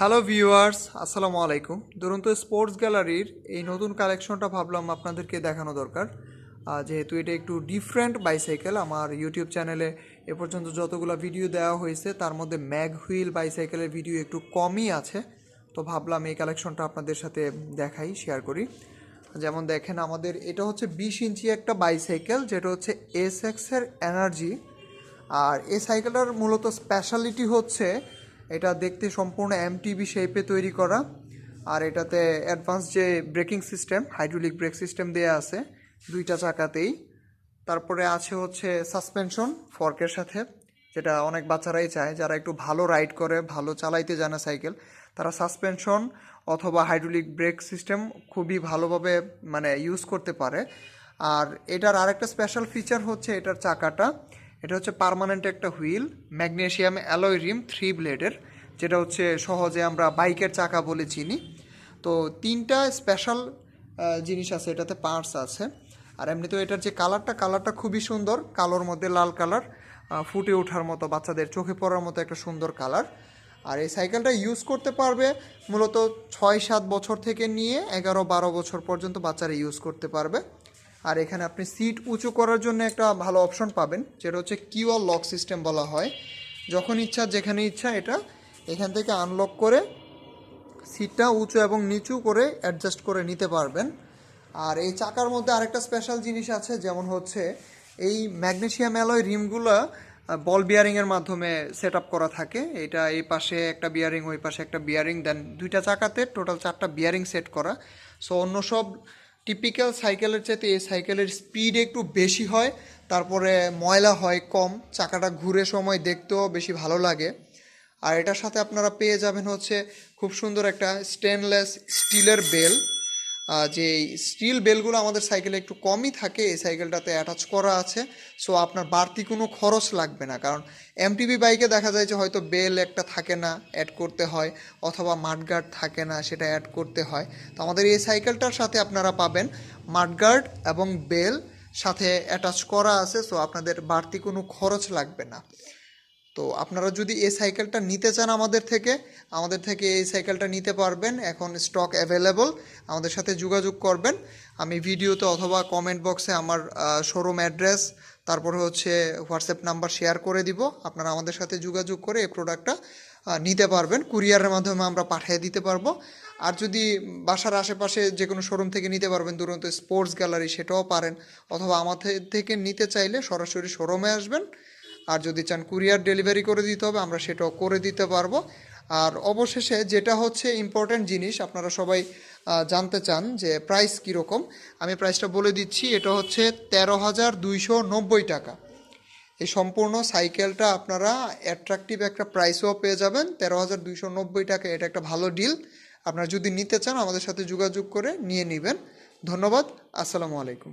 Hello viewers আসসালামু আলাইকুম দুরন্ত স্পোর্টস গ্যালারির এই নতুন কালেকশনটা ভাবলাম আপনাদেরকে দেখানো দরকার। যেহেতু এটা একটু ডিফারেন্ট বাইসাইকেল আমার ইউটিউব চ্যানেলে এ পর্যন্ত যতগুলো ভিডিও দেওয়া হয়েছে, তার মধ্যে ম্যাগ হুইল বাইসাইকেলের ভিডিও একটু কমই আছে। তো ভাবলাম এই কালেকশনটা আপনাদের সাথে দেখাই শেয়ার করি। যেমন দেখেন, আমাদের এটা হচ্ছে বিশ ইঞ্চি একটা বাইসাইকেল যেটা হচ্ছে এস এক্সের এনার্জি আর এই সাইকেলটার মূলত স্পেশালিটি হচ্ছে এটা দেখতে সম্পূর্ণ এমটিবি শেপে তৈরি করা। আর এটাতে অ্যাডভান্স যে braking system hydraulic brake system দেয়া আছে, দুইটা চাকাতেই। তারপরে আছে হচ্ছে সাসপেনশন ফর্কের সাথে, যেটা অনেক বাচ্চারাই চায়। যারা একটু ভালো রাইড করে, ভালো চালাইতে জানে সাইকেল, তারা সাসপেনশন অথবা হাইড্রোলিক ব্রেক সিস্টেম খুবই ভালোভাবে মানে ইউজ করতে পারে। আর এটার আরেকটা স্পেশাল ফিচার হচ্ছে এটার চাকাটা। এটা হচ্ছে পার্মানেন্ট একটা wheel magnesium alloy rim three ব্লেডের যেটা হচ্ছে সহজে আমরা বাইকের চাকা বলে চিনি। তো তিনটা স্পেশাল জিনিস আছে, এটাতে পার্টস আছে। আর এমনিতেও এটার যে কালারটা কালারটা খুবই সুন্দর, কালোর মধ্যে লাল কালার ফুটে ওঠার মতো, বাচ্চাদের চোখে পড়ার মতো একটা সুন্দর কালার আর এই সাইকেলটা ইউজ করতে পারবে মূলত ছয় সাত বছর থেকে নিয়ে এগারো বারো বছর পর্যন্ত বাচ্চারা ইউজ করতে পারবে। আর এখানে আপনি সিট উঁচু করার জন্য একটা ভালো অপশন পাবেন, যেটা হচ্ছে কিউআর লক সিস্টেম বলা হয়। যখন ইচ্ছা, যেখানে ইচ্ছা এটা এখান থেকে আনলক করে সিটটা উঁচু এবং নিচু করে অ্যাডজাস্ট করে নিতে পারবেন। আর এই চাকার মধ্যে আরেকটা স্পেশাল জিনিস আছে, যেমন হচ্ছে এই ম্যাগনেশিয়াম অ্যালয় রিমগুলো বল বিয়ারিংয়ের মাধ্যমে সেট করা থাকে। এটা এই পাশে একটা বিয়ারিং ওই পাশে একটা বিয়ারিং দেন দুইটা চাকাতে টোটাল চারটা বিয়ারিং সেট করা। সো অন্য সব টিপিক্যাল সাইকেলের চাইতে এই সাইকেলের স্পিড একটু বেশি হয়, তারপরে ময়লা হয় কম, চাকাটা ঘুরে সময় দেখতেও বেশি ভালো লাগে। আর এটার সাথে আপনারা পেয়ে যাবেন হচ্ছে খুব সুন্দর একটা স্টেনলেস স্টিলের বেল। যে স্টিল বেলগুলো আমাদের সাইকেলে একটু কমই থাকে, এই সাইকেলটাতে অ্যাটাচ করা আছে। সো আপনার বাড়তি কোনো খরচ লাগবে না। কারণ এমটিভি বাইকে দেখা যায় যে হয়তো বেল একটা থাকে না অ্যাড করতে হয়, অথবা মাঠগার্ড থাকে না, সেটা অ্যাড করতে হয়। তো আমাদের এই সাইকেলটার সাথে আপনারা পাবেন মাঠগার্ড এবং বেল সাথে অ্যাটাচ করা আছে। সো আপনাদের বাড়তি কোনো খরচ লাগবে না। তো আপনারা যদি এই সাইকেলটা নিতে চান আমাদের থেকে আমাদের থেকে এই সাইকেলটা নিতে পারবেন। এখন স্টক অ্যাভেলেবল আমাদের সাথে যোগাযোগ করবেন। আমি ভিডিওতে অথবা কমেন্ট বক্সে আমার শোরুম অ্যাড্রেস তারপরে হচ্ছে হোয়াটসঅ্যাপ নাম্বার শেয়ার করে দিব। আপনারা আমাদের সাথে যোগাযোগ করে এই প্রোডাক্টটা নিতে পারবেন। কুরিয়ারের মাধ্যমে আমরা পাঠিয়ে দিতে পারব। আর যদি বাসার আশেপাশে যে কোনো শোরুম থেকে নিতে পারবেন, দুরন্ত স্পোর্টস গ্যালারি সেটাও পারেন। অথবা আমাদের থেকে নিতে চাইলে সরাসরি শোরুমে আসবেন। আর যদি চান কুরিয়ার ডেলিভারি করে দিতে হবে, আমরা সেটাও করে দিতে পারব। আর অবশেষে যেটা হচ্ছে ইম্পর্ট্যান্ট জিনিস, আপনারা সবাই জানতে চান যে প্রাইস কীরকম। আমি প্রাইসটা বলে দিচ্ছি, এটা হচ্ছে তেরো হাজার দুইশো নব্বই টাকা। এই সম্পূর্ণ সাইকেলটা আপনারা অ্যাট্রাকটিভ একটা প্রাইসও পেয়ে যাবেন, তেরো হাজার দুইশো নব্বই টাকা, এটা একটা ভালো ডিল আপনারা যদি নিতে চান, আমাদের সাথে যোগাযোগ করে নিয়ে নেবেন। ধন্যবাদ, আসসালামু আলাইকুম।